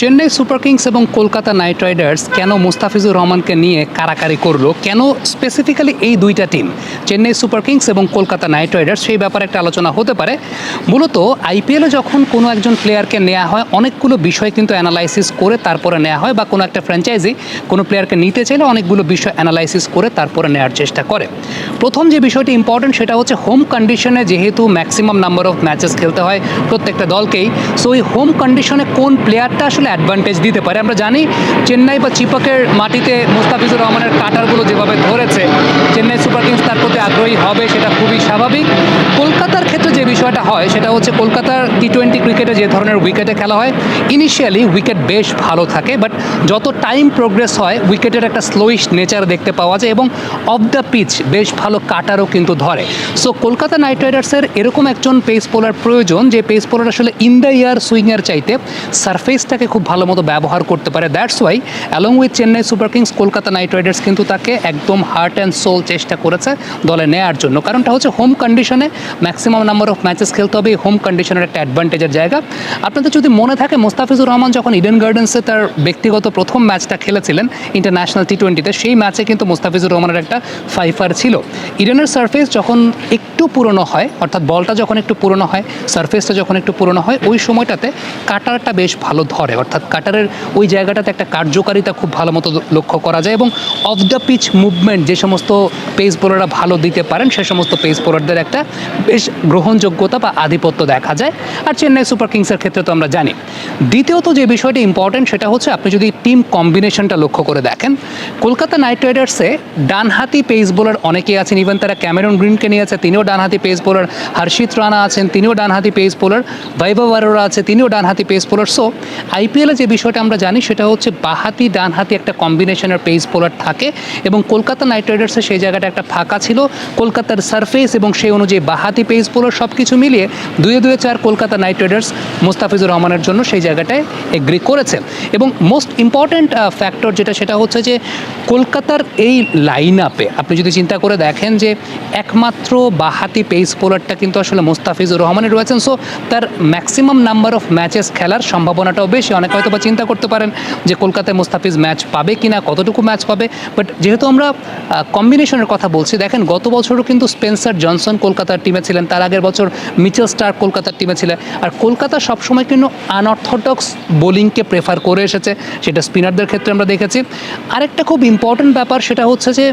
Chennai super Kings এবং Kolkata night Riders কেন মুস্তাফিজুর রহমানকে নিয়ে কারাকারি করল? কেন স্পেসিফিক্যালি এই দুইটা টিম চেন্নাই সুপার কিংস এবং কলকাতা নাইট রাইডার্স, সেই ব্যাপারে একটা আলোচনা হতে পারে। মূলত আইপিএলে যখন কোনো একজন প্লেয়ারকে নেওয়া হয়, অনেকগুলো বিষয় কিন্তু অ্যানালাইসিস করে তারপরে নেওয়া হয় বা কোনো একটা ফ্র্যাঞ্চাইজি কোনো প্লেয়ারকে নিতে চাইলে অনেকগুলো বিষয় অ্যানালাইসিস করে তারপরে নেওয়ার চেষ্টা করে। প্রথম যে বিষয়টি ইম্পর্টেন্ট সেটা হচ্ছে হোম কন্ডিশনে যেহেতু ম্যাক্সিমাম নাম্বার অফ ম্যাচেস খেলতে হয় প্রত্যেকটা দলকেই সো ওই হোম কন্ডিশনে কোন প্লেয়ারটা আসলে অ্যাডভান্টেজ দিতে পারে। আমরা জানি চেন্নাই বা চিপকের মাটিতে মুস্তাফিজুর রহমানের কাটারগুলো যেভাবে ধরেছে, চেন্নাই সুপার কিংস তার প্রতি আগ্রহী হবে, সেটা খুবই স্বাভাবিক। যে বিষয়টা হয় সেটা হচ্ছে কলকাতার টি টোয়েন্টি ক্রিকেটে যে ধরনের উইকেটে খেলা হয় ইনিশিয়ালি উইকেট বেশ ভালো থাকে বাট যত টাইম প্রোগ্রেস হয় উইকেটের একটা স্লোইশ নেচার দেখতে পাওয়া যায় এবং অফ দ্য পিচ বেশ ভালো কাটারও কিন্তু ধরে। সো কলকাতা নাইট রাইডার্সের এরকম একজন পেস বোলার প্রয়োজন, যে পেস বোলার আসলে ইন দ্য ইয়ার সুইংয়ের চাইতে সারফেসটাকে খুব ভালো মতো ব্যবহার করতে পারে। That's why along with Chennai Super Kings Kolkata Knight Riders কিন্তু তাকে একদম হার্ট অ্যান্ড সোল চেষ্টা করেছে দলে নেয়ার জন্য। কারণটা হচ্ছে হোম কন্ডিশনে ম্যাক্সিমাম নাম্বার অফ ম্যাচেস খেলতে হবে হোম কন্ডিশনের একটা অ্যাডভান্টেজের জায়গা। আপনাদের যদি মনে থাকে, মোস্তাফিজুর রহমান যখন ইডেন গার্ডেন্সে তার ব্যক্তিগত প্রথম ম্যাচটা খেলেছিলেন ইন্টারন্যাশনাল টি টোয়েন্টিতে সেই ম্যাচে কিন্তু মোস্তাফিজুর রহমানের একটা ফাইফার ছিল। ইডেনের সার্ফেস যখন একটু পুরনো হয়, অর্থাৎ বলটা যখন একটু পুরনো হয় সার্ফেসটা যখন একটু পুরনো হয়, ওই সময়টাতে কাটারটা বেশ ভালো ধরে। অর্থাৎ কাটারের ওই জায়গাটাতে একটা কার্যকারিতা খুব ভালো মতো লক্ষ্য করা যায় এবং অফ দ্য পিচ মুভমেন্ট যে সমস্ত পেস বোলাররা ভালো দিতে পারেন, সে সমস্ত পেস বোলারদের একটা বেশ গ্রহণযোগ্যতা বা আধিপত্য দেখা যায়, আর চেন্নাই সুপার কিংসের ক্ষেত্রে তো আমরা জানি। দ্বিতীয়ত যে বিষয়টি ইম্পর্টেন্ট সেটা হচ্ছে আপনি যদি টিম কম্বিনেশনটা লক্ষ্য করে দেখেন, কলকাতা নাইট রাইডার্সে ডানহাতি পেস বোলার অনেকেই আছেন ইভেন তারা ক্যামেরন গ্রিনকে নিয়ে আছে, তিনিও ডানহাতি পেস বোলার হর্ষিত রানা আছেন, তিনিও ডানহাতি পেস বোলার বৈভব আরোরা আছে, তিনিও ডানহাতি পেস বোলার সো আইপিএলে যে বিষয়টা আমরা জানি সেটা হচ্ছে বাহাতি ডানহাতি একটা কম্বিনেশনের পেস বোলার থাকে, এবং কলকাতা নাইট রাইডার্সে সেই জায়গাটা একটা ফাঁকা ছিল, কলকাতার সারফেস এবং সেই অনুযায়ী বাহাতি পেস বোলার সব কিছু মিলিয়ে দুয়ে দুয়ে চার কলকাতা নাইট রাইডার্স মুস্তাফিজুর রহমানের জন্য সেই জায়গাটায় এগ্রি করেছে এবং মোস্ট ইম্পর্ট্যান্ট ফ্যাক্টর যেটা সেটা হচ্ছে যে কলকাতার এই লাইন আপে আপনি যদি চিন্তা করে দেখেন যে একমাত্র বাহাতি পেস বোলারটা কিন্তু আসলে মুস্তাফিজুর রহমানের রয়েছেন। সো তার ম্যাক্সিমাম নাম্বার অফ ম্যাচেস খেলার সম্ভাবনাটাও বেশি। অনেকে হয়তো বা চিন্তা করতে পারেন যে কলকাতায় মুস্তাফিজ ম্যাচ পাবে কি না কতটুকু ম্যাচ পাবে? বাট যেহেতু আমরা কম্বিনেশনের কথা বলছি, দেখেন গত বছরও কিন্তু স্পেন্সার জনসন কলকাতার টিমে ছিলেন। তার আগের বছর মিচেল স্টার কলকাতার টিমে ছিলেন আর কলকাতা সবসময় কিন্তু আনঅর্থোডক্স বোলিংকে প্রেফার করে এসেছে, সেটা স্পিনারদের ক্ষেত্রে আমরা দেখেছি। আরেকটা খুব ইম্পর্ট্যান্ট ব্যাপার সেটা হচ্ছে যে,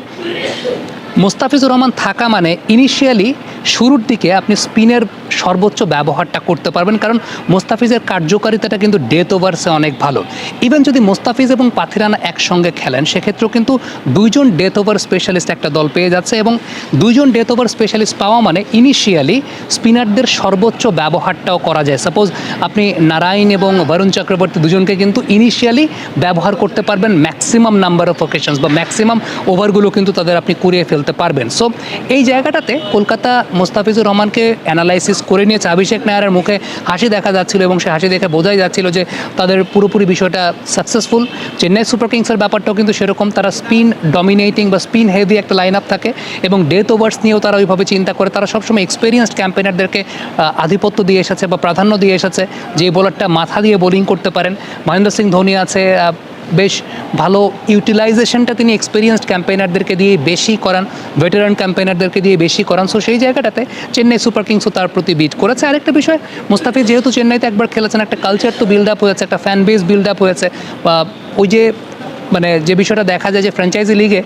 মোস্তাফিজুর রহমান থাকা মানে ইনিশিয়ালি শুরুর দিকে আপনি স্পিনের সর্বোচ্চ ব্যবহারটা করতে পারবেন, কারণ মোস্তাফিজের কার্যকারিতাটা কিন্তু ডেথ ওভার্সে অনেক ভালো। ইভেন যদি মোস্তাফিজ এবং পাথিরানা একসঙ্গে খেলেন, সেক্ষেত্রেও কিন্তু দুইজন ডেথ ওভার স্পেশালিস্ট একটা দল পেয়ে যাচ্ছে এবং দুইজন ডেথ ওভার স্পেশালিস্ট পাওয়া মানে ইনিশিয়ালি স্পিনারদের সর্বোচ্চ ব্যবহারটাও করা যায়। সাপোজ আপনি নারায়ণ এবং বরুণ চক্রবর্তী দুজনকে কিন্তু ইনিশিয়ালি ব্যবহার করতে পারবেন ম্যাক্সিমাম নাম্বার অফ ওকেশনস বা ম্যাক্সিমাম ওভারগুলো কিন্তু তাদের আপনি কুড়িয়ে ফেলতে পারবেন। সো এই জায়গাটাতে কলকাতা মোস্তাফিজুর রহমানকে অ্যানালাইসিস করে নিয়েছে। অভিষেক নায়ারের মুখে হাসি দেখা যাচ্ছিল এবং সে হাসি দেখে বোঝাই যাচ্ছিল যে তাদের পুরোপুরি বিষয়টা সাকসেসফুল চেন্নাই সুপার কিংসের ব্যাপারটাও কিন্তু সেরকম, তারা স্পিন ডমিনেটিং বা স্পিন হেভি একটা লাইন আপ থাকে এবং ডেথ ওভার্স নিয়েও তারা ওইভাবে চিন্তা করে। তারা সবসময় এক্সপিরিয়েন্সড ক্যাম্পেনারদেরকে আধিপত্য দিয়ে এসেছে বা প্রাধান্য দিয়ে এসেছে। যে বোলারটা মাথা দিয়ে বোলিং করতে পারেন। মহেন্দ্র সিং ধোনি আছে বেশ ভালো ইউটিলাইজেশনটা তিনি এক্সপিরিয়েন্সড ক্যাম্পেইনারদেরকে দিয়ে বেশি করান ভেটেরান ক্যাম্পেইনারদেরকে দিয়ে বেশি করান। সো সেই জায়গাটাতে চেন্নাই সুপার কিংসও তার প্রতি বিট করেছে। আরেকটা বিষয়, মুস্তাফিজ, যেহেতু চেন্নাইতে একবার খেলেছেন, একটা কালচার তো বিল্ড আপ হয়েছে, একটা ফ্যান বেস বিল্ড আপ হয়েছে ওই যে মানে যে বিষয়টা দেখা যায় যে ফ্র্যাঞ্চাইজি লিগে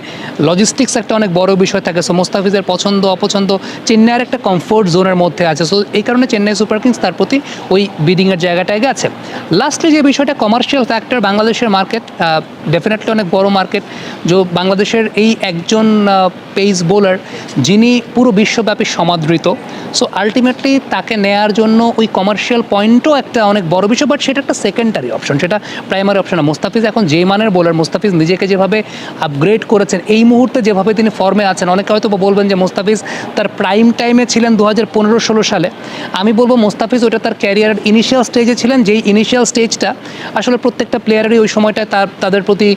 লজিস্টিক্স একটা অনেক বড় বিষয় থাকে। সো মোস্তাফিজের পছন্দ, অপছন্দ চেন্নাইয়ের একটা কমফোর্ট জোনের মধ্যে আছে। সো এই কারণে চেন্নাই সুপার কিংস তার প্রতি ওই বিডিংয়ের জায়গাটায় গেছে। লাস্টে যে বিষয়টা কমার্শিয়াল ফ্যাক্টর বাংলাদেশের মার্কেট ডেফিনেটলি অনেক বড় মার্কেট যে, বাংলাদেশের এই একজন পেস বোলার যিনি পুরো বিশ্বব্যাপী সমাদৃত। সো আলটিমেটলি তাকে নেয়ার জন্য ওই কমার্শিয়াল পয়েন্টও একটা অনেক বড় বিষয় বাট সেটা একটা সেকেন্ডারি অপশন সেটা প্রাইমারি অপশন না। মোস্তাফিজ এখন যে মানের বোলার মোস্তাফিজ মোস্তাফিজ নিজেকে যেভাবে আপগ্রেড করেছেন, এই মুহূর্তে যেভাবে তিনি ফর্মে আছেন, অনেকে হয়তো বলবেন যে মোস্তাফিজ তার প্রাইম টাইমে ছিলেন দু হাজার পনেরো ষোলো সালে। আমি বলব মোস্তাফিজ ওটা তার ক্যারিয়ারের ইনিশিয়াল স্টেজে ছিলেন, যেই ইনিশিয়াল স্টেজটা আসলে প্রত্যেকটা প্লেয়ারেরই ওই সময়টায় তার, তাদের প্রতি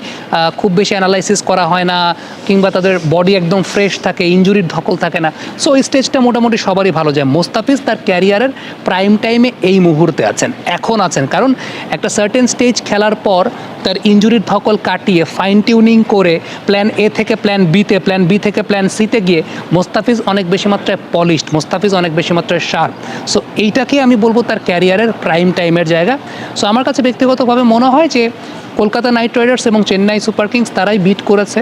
খুব বেশি অ্যানালাইসিস করা হয় না, কিংবা তাদের বডি একদম ফ্রেশ থাকে ইঞ্জুরির ধকল থাকে না। সো ওই স্টেজটা মোটামুটি সবারই ভালো যায়। মোস্তাফিজ তার ক্যারিয়ারের প্রাইম টাইমে এই মুহূর্তে আছেন, এখন আছেন। কারণ একটা সার্টেন স্টেজ খেলার পর তার ইঞ্জুরির ধকল কাটিয়ে ফাইন টিউনিং করে প্ল্যান এ থেকে প্ল্যান বিতে প্ল্যান বি থেকে প্ল্যান সিতে গিয়ে মোস্তাফিজ অনেক বেশি মাত্রায় পলিশড মোস্তাফিজ অনেক বেশি মাত্রায় শার্প সো এইটাকে আমি বলব তার ক্যারিয়ারের প্রাইম টাইমের জায়গা। সো আমার কাছে ব্যক্তিগতভাবে মনে হয় যে কলকাতা নাইট রাইডার্স এবং চেন্নাই সুপার কিংস তারাই বিট করেছে।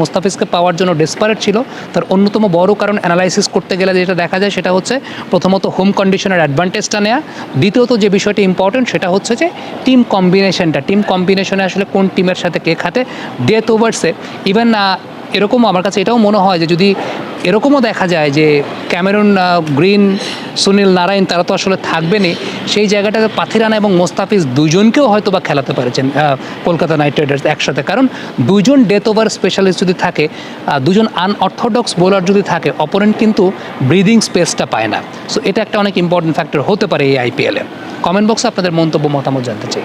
মোস্তাফিজকে পাওয়ার জন্য ডেসপারেট ছিল। তার অন্যতম বড় কারণ অ্যানালাইসিস করতে গেলে যেটা দেখা যায় সেটা হচ্ছে প্রথমত হোম কন্ডিশনের অ্যাডভান্টেজটা নেওয়া দ্বিতীয়ত যে বিষয়টি ইম্পর্টেন্ট সেটা হচ্ছে যে টিম কম্বিনেশনটা টিম কম্বিনেশনে আসলে কোন টিমের সাথে কে খাতে? ডেথ ওভার্সে ইভেন এরকমও আমার কাছে এটাও মনে হয় যে যদি এরকমও দেখা যায় যে ক্যামেরুন গ্রিন, সুনীল নারায়ণ তারা তো আসলে থাকবেনই, সেই জায়গাটাতে পাথিরানা এবং মোস্তাফিজ দুজনকেও হয়তো বা খেলাতে পারেছেন কলকাতা নাইট রাইডার্স একসাথে। কারণ দুজন ডেথ ওভার স্পেশালিস্ট যদি থাকে দুজন আনঅর্থোডক্স বোলার যদি থাকে অপোনেন্ট কিন্তু ব্রিদিং স্পেসটা পায় না। সো এটা একটা অনেক ইম্পর্টেন্ট ফ্যাক্টর হতে পারে এই আইপিএলে কমেন্ট বক্সে আপনাদের মন্তব্য, মতামত জানতে চাই।